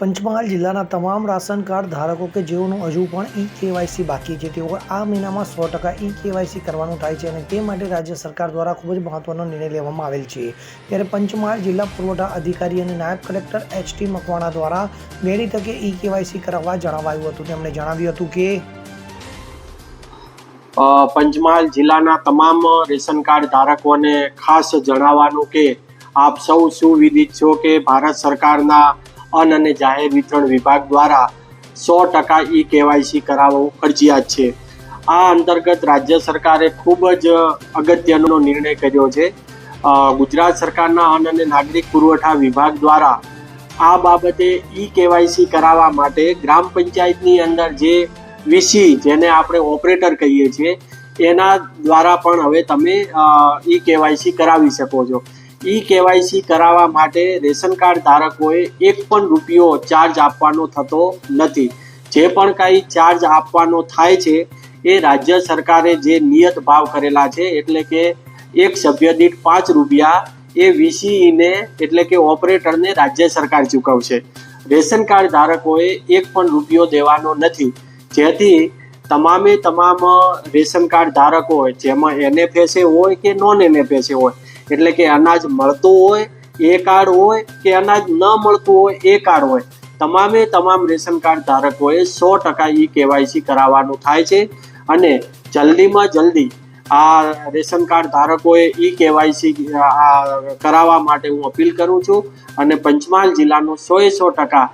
પંચમહાલ જિલ્લાના તમામ ration card ધારકો કે જેઓનું હજુ પણ ઈ કેવાયસી બાકી છે, તેઓ આ મહિનામાં સો ટકા ઈ કેવાયસી કરવાનું થાય છે અને તે માટે રાજ્ય સરકાર દ્વારા ખૂબ જ મહત્વનો નિર્ણય લેવામાં આવેલ છે. ત્યારે પંચમહાલ જિલ્લા પુરવઠા અધિકારી અને નાયબ કલેક્ટર એચ ટી મકવાણા દ્વારા વહેલી તકે ઈ કેવાયસી કરાવવા જણાવાયું હતું. તેમણે જણાવ્યું હતું કે પંચમહાલ જિલ્લાના તમામ રેશન કાર્ડ ધારકોને ખાસ જણાવવાનું કે, આપ સૌ સુવિદિત છો કે ભારત સરકારના અન્ન અને જાહેર વિતરણ વિભાગ દ્વારા સો ટકા ઈ કેવાયસી કરાવવું ફરજિયાત છે. આ અંતર્ગત રાજ્ય સરકારે ખૂબ જ અગત્યનો નિર્ણય કર્યો છે. ગુજરાત સરકારના અન્ન અને નાગરિક પુરવઠા વિભાગ દ્વારા આ બાબતે ઈ કેવાયસી કરાવવા માટે ગ્રામ પંચાયતની અંદર જે વીસી જેને આપણે ઓપરેટર કહીએ છીએ, એના દ્વારા પણ હવે તમે ઈ કેવાયસી કરાવી શકો છો. ઈ કેવાયસી કરાવવા માટે રેશન કાર્ડ ધારકોએ એક પણ રૂપિયો ચાર્જ આપવાનો થતો નથી. જે પણ કાંઈ ચાર્જ આપવાનો થાય છે, એ રાજ્ય સરકારે જે નિયત ભાવ કરેલા છે, એટલે કે એક સભ્ય દીઠ પાંચ રૂપિયા, એ વીસીઈને એટલે કે ઓપરેટરને રાજ્ય સરકાર ચૂકવશે. રેશન કાર્ડ ધારકોએ એક પણ રૂપિયો દેવાનો નથી. જેથી તમામે તમામ રેશન કાર્ડ ધારકો હોય, જેમાં એનએફએસએ હોય કે નોન એનએફએસએ હોય એટલે કે અનાજ મળતું હોય, એ કાર્ડ હોય કે અનાજ ન મળતું હોય, એ કાર્ડ હોય. તમામે તમામ રેશન કાર્ડ ધારકોએ સો ટકા ઈ કેવાયસી કરાવવાનું થાય છે અને જલ્દીમાં જલ્દી આ રેશન કાર્ડ ધારકોએ ઈ કેવાયસી કરાવવા માટે હું અપીલ કરું છું અને પંચમહાલ જિલ્લાનું સોએ સો ટકા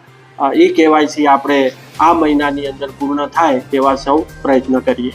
ઈ કેવાયસી આપણે આ મહિનાની અંદર પૂર્ણ થાય તેવા સૌ પ્રયત્ન કરીએ.